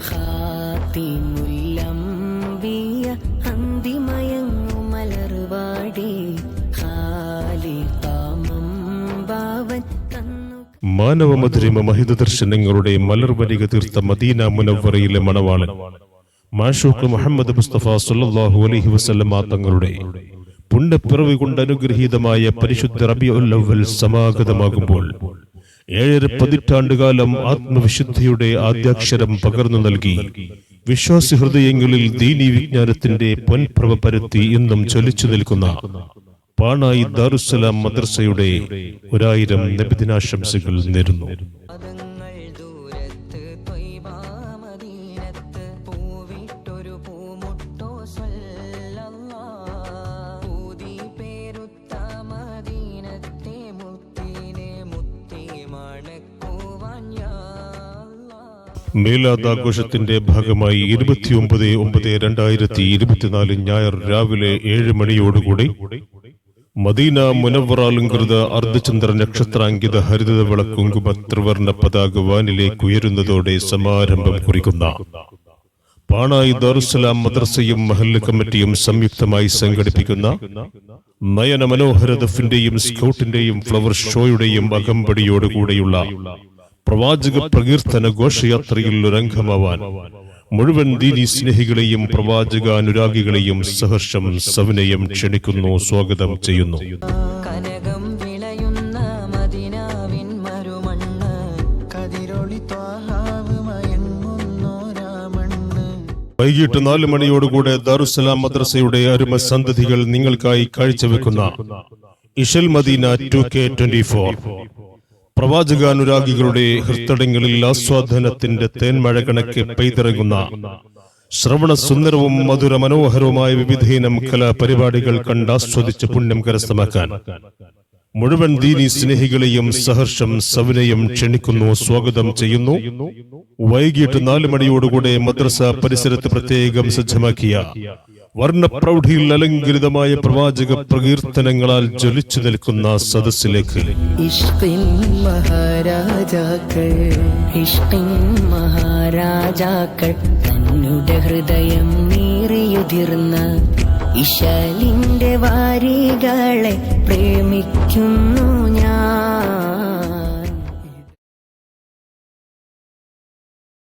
ഹാത്തിമുല്ലംബിയ അന്തിമയങ്ങു മലർവാടി മാനവ മഹിത ദർശനങ്ങളുടെ മലർവരിക തീർത്ത മദീന മുനവറയിലെ മണവാളൻ. മാഷൂക്ക് മുഹമ്മദ് മുസ്തഫ സുല്ലാഹു അലഹി വസല്ലമ തങ്ങളുടെ പുണ്യപ്പിറവി കൊണ്ട് അനുഗ്രഹീതമായ പരിശുദ്ധ റബിയുൽ സമാഗതമാകുമ്പോൾ ഏഴര പതിറ്റാണ്ടുകാലം ആത്മവിശുദ്ധിയുടെ ആദ്യാക്ഷരം പകർന്നു നൽകി. വിശ്വാസി ഹൃദയങ്ങളിൽ ദീനി വിജ്ഞാനത്തിന്റെ പൊൻപ്രഭ പരത്തി ഇന്നും ചൊലിച്ചു നിൽക്കുന്ന പാണായി ദാറുസലാം മദ്രസയുടെ ഒരായിരം നബിദിനാശംസകൾ നേരുന്നു. മേലാദാഘോഷത്തിന്റെ ഭാഗമായി ഇരുപത്തിയൊമ്പത് ഒമ്പത് രണ്ടായിരത്തി ഇരുപത്തിനാല് ഞായർ രാവിലെ ഏഴ് മണിയോടുകൂടി മദീന മുനവറാലുംകൃത അർദ്ധചന്ദ്ര നക്ഷത്രാങ്കിത ഹരിത വിളക്കുങ്കുമ ത്രിവർണ പതാക വാനിലേക്ക് ഉയരുന്നതോടെ സമാരംഭം കുറിക്കുന്ന പാണായി ദാറുസലാം മദ്രസയും മഹല്ല് കമ്മിറ്റിയും സംയുക്തമായി സംഘടിപ്പിക്കുന്ന നയന മനോഹര ദഫിന്റെയും സ്കൗട്ടിന്റെയും ഫ്ലവർ ഷോയുടെയും അകമ്പടിയോടുകൂടെയുള്ള പ്രവാചക പ്രകീർത്തന ഘോഷയാത്രയിൽ ഒരംഗമാവാൻ മുഴുവൻ ദീനി സ്നേഹികളെയും പ്രവാചക അനുരാഗികളെയും സഹർഷം സവിനയം ക്ഷണിക്കുന്നു സ്വാഗതം ചെയ്യുന്നു. വൈകിട്ട് നാല് മണിയോടുകൂടെ ദാറുസലാം മദ്രസയുടെ അരുമ സന്തതികൾ നിങ്ങൾക്കായി കാഴ്ചവെക്കുന്ന Ishal Medina two K twenty four പ്രവാചകാനുരാഗികളുടെ ഹൃത്തടങ്ങളിൽ ആസ്വാദനത്തിന്റെ തേന്മഴ കണക്കെ പെയ്തിറങ്ങുന്ന ശ്രവണ സുന്ദരവും മധുര മനോഹരവുമായ വിവിധയിനം കലാപരിപാടികൾ കണ്ടാസ്വദിച്ച് പുണ്യം കരസ്ഥമാക്കാൻ മുഴുവൻ ദീനി സ്നേഹികളെയും സഹർഷം സവിനയം ക്ഷണിക്കുന്നു സ്വാഗതം ചെയ്യുന്നു. വൈകിട്ട് നാല് മണിയോടുകൂടെ മദ്രസ പരിസരത്ത് പ്രത്യേകം സജ്ജമാക്കിയ വർണപ്രൗഢിയിൽ അലങ്കരിതമായ പ്രവാചക പ്രകീർത്തനങ്ങളാൽ ജ്വലിച്ചു നിൽക്കുന്ന സദസ്സിലേക്ക്. മഹാരാജാക്കൾ മഹാരാജാക്കൾ തന്നുടെ ഹൃദയം നീറിയുതിർന്ന ഇശലിന്റെ വാരികളെ പ്രേമിക്കുന്നു ഞാൻ.